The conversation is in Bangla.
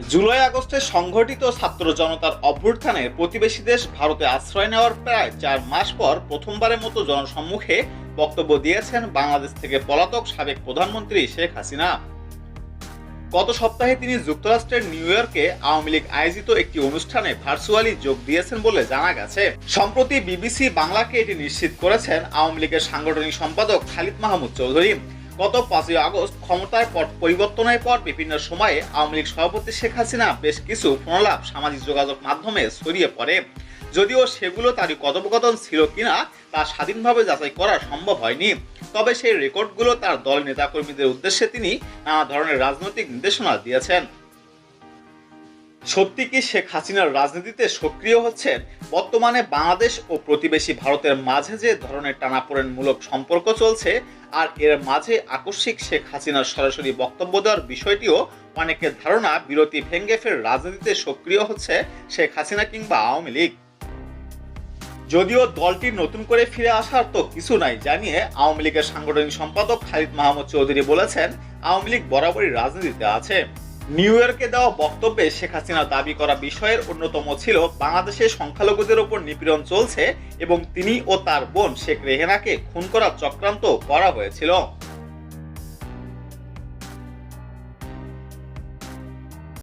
জুলাই আগস্টে সংঘটিত ছাত্র জনতার অভ্যুত্থানে প্রতিবেশী দেশ ভারতে আশ্রয় নেওয়ার প্রায় চার মাস পর প্রথমবারের মতো জনসম্মুখে বক্তব্য দিয়েছেন বাংলাদেশ থেকে পলাতক সাবেক প্রধানমন্ত্রী শেখ হাসিনা। গত সপ্তাহে তিনি যুক্তরাষ্ট্রের নিউ ইয়র্কে আওয়ামী লীগ আয়োজিত একটি অনুষ্ঠানে ভার্চুয়ালি যোগ দিয়েছেন বলে জানা গেছে। সম্প্রতি বিবিসি বাংলাকে এটি নিশ্চিত করেছেন আওয়ামী লীগের সাংগঠনিক সম্পাদক খালিদ মাহমুদ চৌধুরী। গত পাঁচই আগস্ট ক্ষমতার পট পরিবর্তনের পর বিভিন্ন সময়ে আওয়ামী লীগ সভাপতি শেখ হাসিনা বেশ কিছু ফোনলাপ সামাজিক যোগাযোগ মাধ্যমে ছড়িয়ে পড়ে। যদিও সেগুলো তারই কথোপকথন ছিল কিনা তা স্বাধীনভাবে যাচাই করা সম্ভব হয়নি। তবে সেই রেকর্ডগুলো তার দল নেতাকর্মীদের উদ্দেশ্যে তিনি নানা ধরনের রাজনৈতিক নির্দেশনা দিয়েছেন। সত্যি কি শেখ হাসিনার রাজনীতিতে সক্রিয় হচ্ছেন? বর্তমানে বাংলাদেশ ও প্রতিবেশী ভারতের মাঝে যে ধরনের টানাপোড়েনমূলক সম্পর্ক চলছে, আর এর মাঝে আকস্মিক শেখ হাসিনার সরাসরি বক্তব্য দেওয়ার বিষয়টিও অনেকের ধারণা বিরতি ভেঙ্গে ফের রাজনীতিতে সক্রিয় হচ্ছে শেখ হাসিনা কিংবা আওয়ামী লীগ। যদিও দলটি নতুন করে ফিরে আসার তো কিছু নাই জানিয়ে আওয়ামী লীগের সাংগঠনিক সম্পাদক খালিদ মাহমুদ চৌধুরী বলেছেন, আওয়ামী লীগ বরাবরই রাজনীতিতে আছে। নিউ ইয়র্কে দেওয়া বক্তব্যে শেখ হাসিনা দাবি করা বিষয়ের অন্যতম ছিল, বাংলাদেশের সংখ্যালঘুদের ওপর নিপীড়ন চলছে এবং তিনি ও তার বোন শেখ রেহেনাকে খুন করার চক্রান্ত করা হয়েছিল।